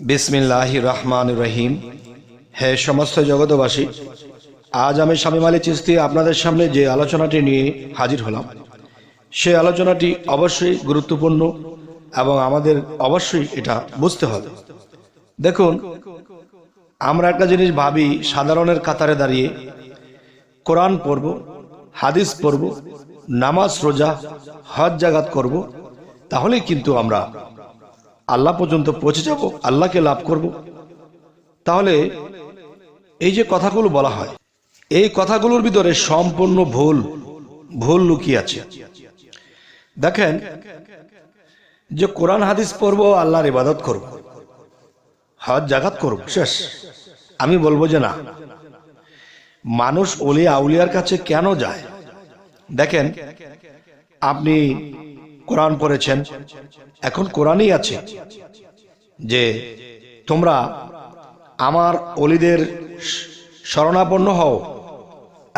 বিসমিল্লাহ রহমান রহিম। হে সমস্ত জগতবাসী আজ আমি স্বামী মালি চিস্তি আপনাদের সামনে যে আলোচনাটি নিয়ে হাজির হলাম সেই আলোচনাটি অবশ্যই গুরুত্বপূর্ণ এবং আমাদের অবশ্যই এটা বুঝতে হবে। দেখুন, আমরা একটা জিনিস ভাবি, সাধারণের কাতারে দাঁড়িয়ে কোরআন পড়ব, হাদিস পড়ব, নামাজ, রোজা, হজ জাগাত করব, তাহলেই কিন্তু আমরা আল্লাহ পর্যন্ত পৌঁছে যাব, আল্লাহকে লাভ করব। তাহলে এই যে কথাগুলো বলা হয়, এই কথাগুলোর ভিতরে সম্পূর্ণ ভুল ভুল লুকিয়ে আছে। দেখেন যে কোরআন, হাদিস পড়ব, আল্লাহর ইবাদত করব। হজ জাগাত করব, শেষ। আমি বলব যে না। মানুষ অলি আউলিয়ার কাছে কেন যায়? দেখেন, আপনি কোরআন পড়েছেন, এখন কোরআনই আছে, যে তোমরা আমার অলিদের শরণাপন্ন হও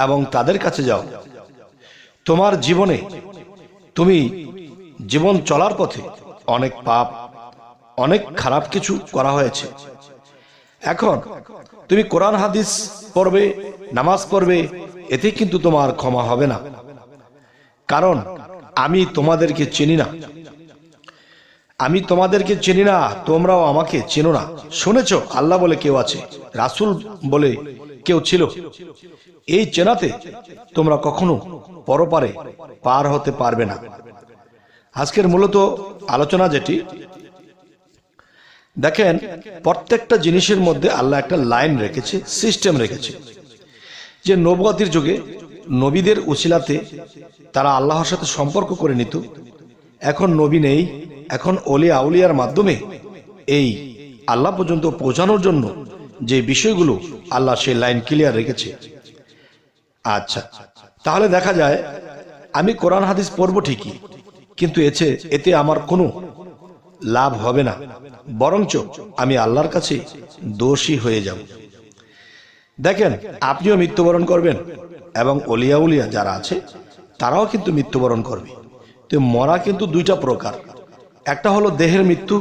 এবং তাদের কাছে যাও। তোমার জীবনে তুমি জীবন চলার পথে অনেক পাপ, অনেক খারাপ কিছু করা হয়েছে। এখন তুমি কোরআন, হাদিস পড়বে, নামাজ পড়বে, এতে কিন্তু তোমার ক্ষমা হবে না। কারণ আমি তোমাদেরকে চিনি না। আমি তোমাদেরকে চিনি না, তোমরাও আমাকে চেনো না। শুনেছ, আল্লাহ বলে কেউ আছে, রাসুল বলে কেউ ছিল। এই চেনাতে তোমরা কখনো পরপারে পার হতে পারবে না। আজকের মূলত আলোচনা যেটি, দেখেন, প্রত্যেকটা জিনিসের মধ্যে আল্লাহ একটা লাইন রেখেছে, সিস্টেম রেখেছে। যে নবগতির যুগে নবীদের উচিলাতে তারা আল্লাহর সাথে সম্পর্ক করে নিত। এখন নবী নেই, এখন অলি আউলিয়ার মাধ্যমে এই আল্লাহ পর্যন্ত পৌঁছানোর জন্য যে বিষয়গুলো আল্লাহ সেই লাইন ক্লিয়ার রেখেছে। আচ্ছা তাহলে দেখা যায়, আমি কোরআন হাদিস পড়ব ঠিকই, কিন্তু এছে, এতে আমার কোনো লাভ হবে না, বরঞ্চ আমি আল্লাহর কাছে দোষী হয়ে যাব। দেখেন, আপনিও মৃত্যুবরণ করবেন এবং অলিয়া উলিয়া যারা আছে তারাও কিন্তু মৃত্যুবরণ করবে। তো মরা কিন্তু দুইটা প্রকার। একটা হলো দেহের মৃত্যু,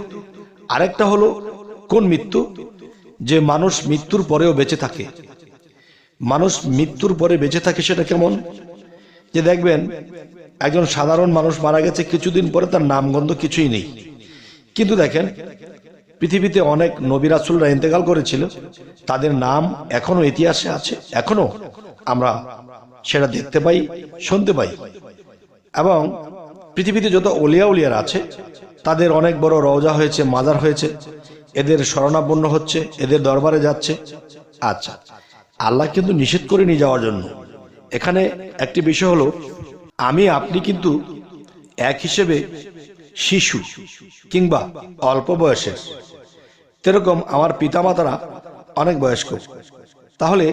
আরেকটা হলো কোন মৃত্যু? যে মানুষ মৃত্যুর পরেও বেঁচে থাকে। মানুষ মৃত্যুর পরে বেঁচে থাকে সেটা কেমন? যে দেখবেন, একজন সাধারণ মানুষ মারা গেছে কিছুদিন পরে তার নামগন্ধ কিছুই নেই। কিন্তু দেখেন পৃথিবীতে অনেক নবিরাসুলরা ইন্তেকাল করেছিল, তাদের নাম এখনও ইতিহাসে আছে, এখনও আমরা সেটা দেখতে পাই, শুনতে পাই। এবং পৃথিবীতে যত অলিয়া উলিয়ার আছে, তাদের অনেক বড় রওজা হয়েছে, মাজার হয়েছে, এদের শরণাপন্ন হচ্ছে, এদের দরবারে যাচ্ছে। আচ্ছা আল্লাহ কিন্তু নিষেধ করে নিয়ে যাওয়ার জন্য। এখানে একটি বিষয় হলো, আমি, আপনি কিন্তু এক হিসেবে শিশু কিংবা অল্প বয়সের। তেরকম আমার পিতামাতারা অনেক বয়স্ক। তাহলে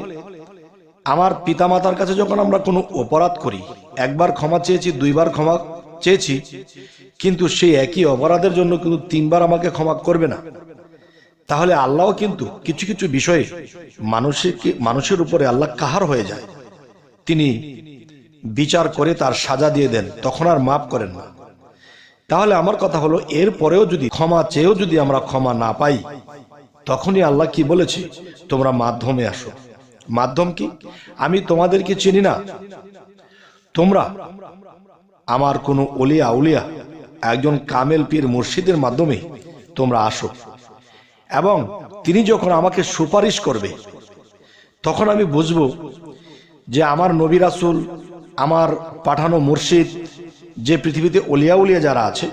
আমার পিতামাতার কাছে যখন আমরা কোনো অপরাধ করি, একবার ক্ষমা চেয়েছি, দুইবার ক্ষমা চেয়েছি, কিন্তু সেই একই অপরাধের জন্য কিন্তু তিনবার আমাকে ক্ষমা করবে না। তাহলে আল্লাহ কিন্তু কিছু কিছু বিষয়ে মানুষের মানুষের উপরে আল্লাহ কাহার হয়ে যায়। তিনি বিচার করে তার সাজা দিয়ে দেন, তখন আর মাফ করেন না। তাহলে আমার কথা হলো, এর পরেও যদি ক্ষমা চেয়েও যদি আমরা ক্ষমা না পাই, তখনই আল্লাহ কি বলেছে? তোমরা মাধ্যমে আসো। মাধ্যম কি? আমি তোমাদেরকে চিনি না। তোমরা আমার কোনো অলিয়া উলিয়া, একজন কামেল পীর মুর্শিদের মাধ্যমে তোমরা আসো। এবং তিনি যখন আমাকে সুপারিশ করবে, তখন আমি বুঝব যে আমার নবী রাসুল, আমার পাঠানো মুর্শিদ যে পৃথিবীতে অলিয়া উলিয়া যারা আছে,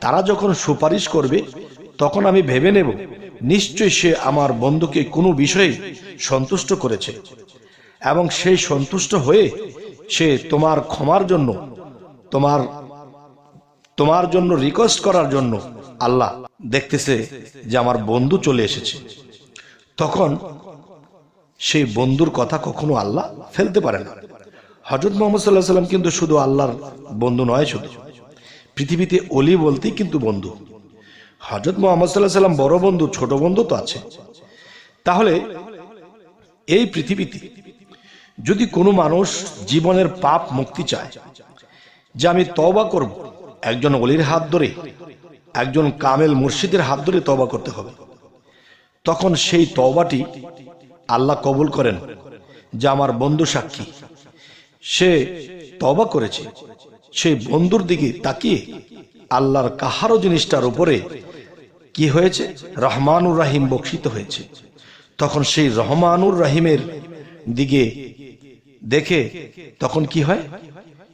তারা যখন সুপারিশ করবে, তখন আমি ভেবে নেব নিশ্চয়ই সে আমার বন্ধুকে কোনো বিষয়ে সন্তুষ্ট করেছে। এবং সেই সন্তুষ্ট হয়ে সে তোমার ক্ষমার জন্য, তোমার তোমার জন্য রিকোয়েস্ট করার জন্য আল্লাহ দেখতেছে যে আমার বন্ধু চলে এসেছে। তখন সেই বন্ধুর কথা কখনো আল্লাহ ফেলতে পারে না। হজরত মোহাম্মদ সাল্লাহ সাল্লাম কিন্তু শুধু আল্লাহর বন্ধু নয় শুধু। পৃথিবীতে অলি বলতেই কিন্তু বন্ধু। হজরত মোহাম্মদ সাল্লাহ সাল্লাম বড় বন্ধু, ছোট বন্ধু তো আছে। তাহলে এই পৃথিবীতে যদি কোনো মানুষ জীবনের পাপ মুক্তি চায়, যে আমি তবা করব, একজন অলির হাত ধরে, একজন কামেল মুর্শিদের হাত ধরে তবা করতে হবে, তখন সেই তওবাটি আল্লাহ কবুল করেন যে আমার বন্ধু সাক্ষী। সে তবা করেছে। সেই বন্ধুর দিকে তাকিয়ে আল্লাহর কাহারও জিনিসটার উপরে কি হয়েছে? রহমানুর রাহিম বক্ষিত হয়েছে। তখন সেই রহমানুর রাহিমের দিকে দেখে তখন কি হয়?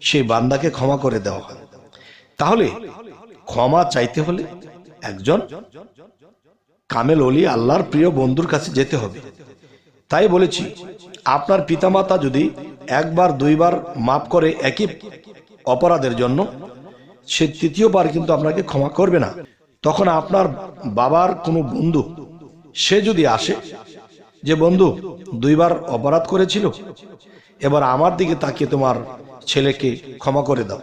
সেই বান্দাকে ক্ষমা করে দেওয়া হয়। তাহলে ক্ষমা চাইতে হলে একজন কামেল অলি আল্লাহর প্রিয় বন্ধুর কাছে যেতে হবে। তাই বলেছি, আপনার পিতামাতা যদি একবার, দুইবার মাফ করে একই অপরাধের জন্য, সে তৃতীয়বার কিন্তু আপনাকে ক্ষমা করবে না। তখন আপনার বাবার কোনো বন্ধু, সে যদি আসে, যে বন্ধু, দুইবার অপরাধ করেছিল, এবার আমার দিকে তাকিয়ে তোমার ছেলেকে ক্ষমা করে দাও।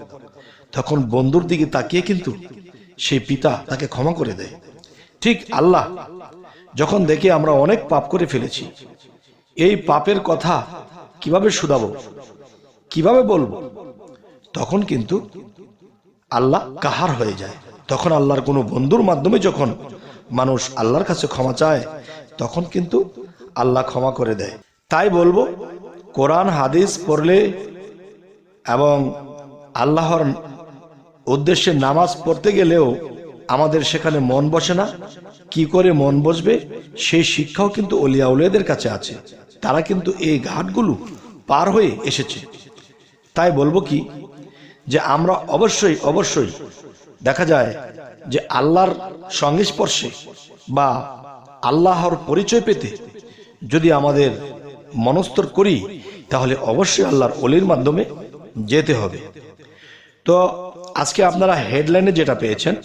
তখন বন্ধুর দিকে তাকিয়ে কিন্তু সেই পিতা তাকে ক্ষমা করে দেয়। ঠিক আল্লাহ যখন দেখে আমরা অনেক পাপ করে ফেলেছি, এই পাপের কথা কীভাবে শুধাবো? কীভাবে বলব? তখন কিন্তু আল্লাহ কাহার হয়ে যায়। তখন আল্লাহর কোনো বন্ধুর মাধ্যমে যখন মানুষ আল্লাহর কাছে ক্ষমা চায়, তখন কিন্তু আল্লাহ ক্ষমা করে দেয়। তাই বলব, কোরআন, হাদিস পড়লে এবং আল্লাহর উদ্দেশ্যে নামাজ পড়তে গেলেও আমাদের সেখানে মন বসে না। কি করে মন বসবে? সেই শিক্ষাও কিন্তু অলিয়া উলিয়াদের কাছে আছে। তারা কিন্তু এই ঘাটগুলো পার হয়ে এসেছে। তাই বলব কি, যে আমরা অবশ্যই অবশ্যই দেখা যায় যে আল্লাহর সংস্পর্শে বা আল্লাহর পরিচয় পেতে যদি আমাদের মনস্তর করি, তাহলে অবশ্যই আল্লাহর অলির মাধ্যমে যেতে হবে। তো আজকে আপনারা হেডলাইনে যেটা পেয়েছেন,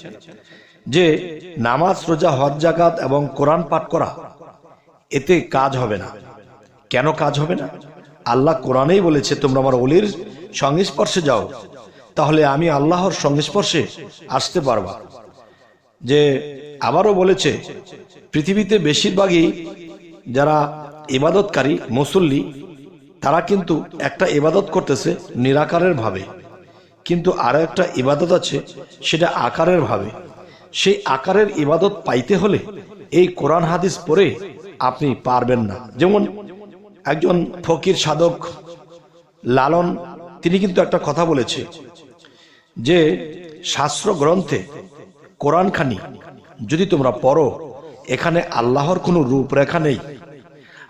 যে নামাজ, রোজা, হজ জাকাত এবং কোরআন পাঠ করা, এতে কাজ হবে না। কেন কাজ হবে না? আল্লাহ কোরআনেই বলেছে, তোমরা আমার অলির সংস্পর্শে যাও, তাহলে আমি আল্লাহর সংস্পর্শে আসতে পারবা। যে আবারও বলেছে, পৃথিবীতে বেশিরভাগই যারা ইবাদতকারী, মুসল্লি, তারা কিন্তু একটা ইবাদত করতেছে নিরাকারের ভাবে। কিন্তু আরও একটা ইবাদত আছে, সেটা আকারের ভাবে। সেই আকারের ইবাদত পাইতে হলে এই কোরআন হাদিস পড়ে আপনি পারবেন না। যেমন একজন ফকির সাধক লালন, তিনি কিন্তু একটা কথা বলেছে যে শাস্ত্র গ্রন্থে কোরআনখানি যদি তোমরা পড়ো, এখানে আল্লাহর কোনো রূপরেখা নেই।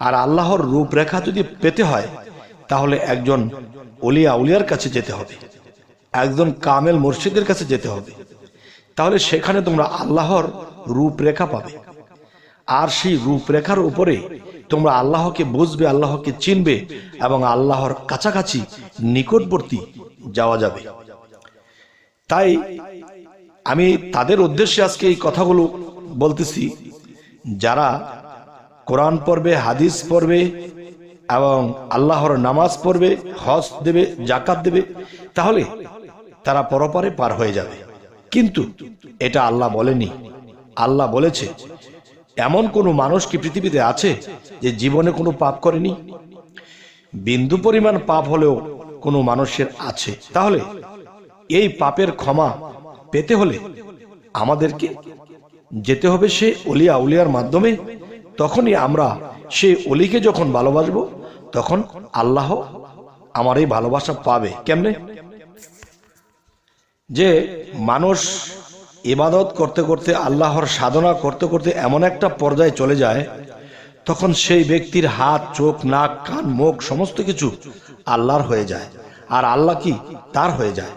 আর আল্লাহর রূপরেখা যদি পেতে হয়, তাহলে একজন অলিয়া উলিয়ার কাছে যেতে হবে, একজন কামেল মুর্শিদের কাছে যেতে হবে। তাহলে সেখানে তোমরা আল্লাহর রূপরেখা পাবে। আর সেই রূপরেখার উপরে তোমরা আল্লাহকে বুঝবে, আল্লাহকে চিনবে এবং আল্লাহর কাছাকাছি নিকটবর্তী যাওয়া যাবে। তাই আমি তাদের উদ্দেশ্যে আজকে এই কথাগুলো বলতেছি। যারা কোরআন পড়বে, হাদিস পড়বে এবং আল্লাহর নামাজ পড়বে, হজ দেবে জাকাত দেবে, তাহলে তারা পরপরে পার হয়ে যাবে। কিন্তু এটা আল্লাহ বলেনি। আল্লাহ বলেছে এমন কোনো মানুষ কি পৃথিবীতে আছে যে জীবনে কোনো পাপ করেনি? বিন্দু পরিমাণ পাপ হলেও কোনো মানুষের আছে। তাহলে এই পাপের ক্ষমা পেতে হলে আমাদেরকে যেতে হবে সে অলিয়া উলিয়ার মাধ্যমে। তখনই আমরা সে অলিকে যখন ভালোবাসবো, তখন আল্লাহ আমার এই ভালোবাসা পাবে। কেমনে? যে মানুষ ইবাদত করতে করতে, আল্লাহর সাধনা করতে করতে এমন একটা পর্যায়ে চলে যায়, তখন সেই ব্যক্তির হাত, চোখ, নাক, কান, মুখ, সমস্ত কিছু আল্লাহর হয়ে যায়। আর আল্লাহ কি? তার হয়ে যায়।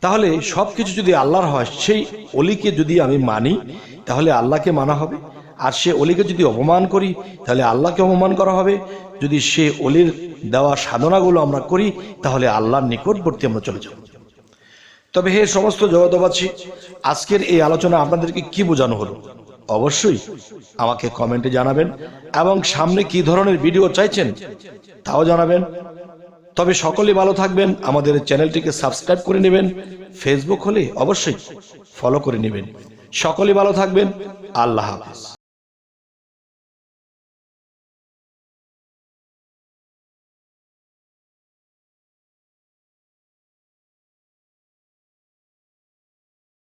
তাহলে সব কিছু যদি আল্লাহর হয়, সেই অলিকে যদি আমি মানি, তাহলে আল্লাহকে মানা হবে। আর সে অলিকে যদি অপমান করি, তাহলে আল্লাহকে অপমান করা হবে। যদি সে অলির দেওয়া সাধনাগুলো আমরা করি, তাহলে আল্লাহর নিকটবর্তী আমরা চলে যাব। তবে হে সমস্ত জগতবাসী আজকের এই আলোচনা আপনাদেরকে কি বোঝানো হলো? অবশ্যই আমাকে কমেন্টে জানাবেন এবং সামনে কি ধরনের ভিডিও চাইছেন তাও জানাবেন। তবে সকলে ভালো থাকবেন, আমাদের চ্যানেলটিকে সাবস্ক্রাইব করে নেবেন, ফেসবুক হলে অবশ্যই ফলো করে নেবেন। সকলে ভালো থাকবেন, আল্লাহ হাফিজ।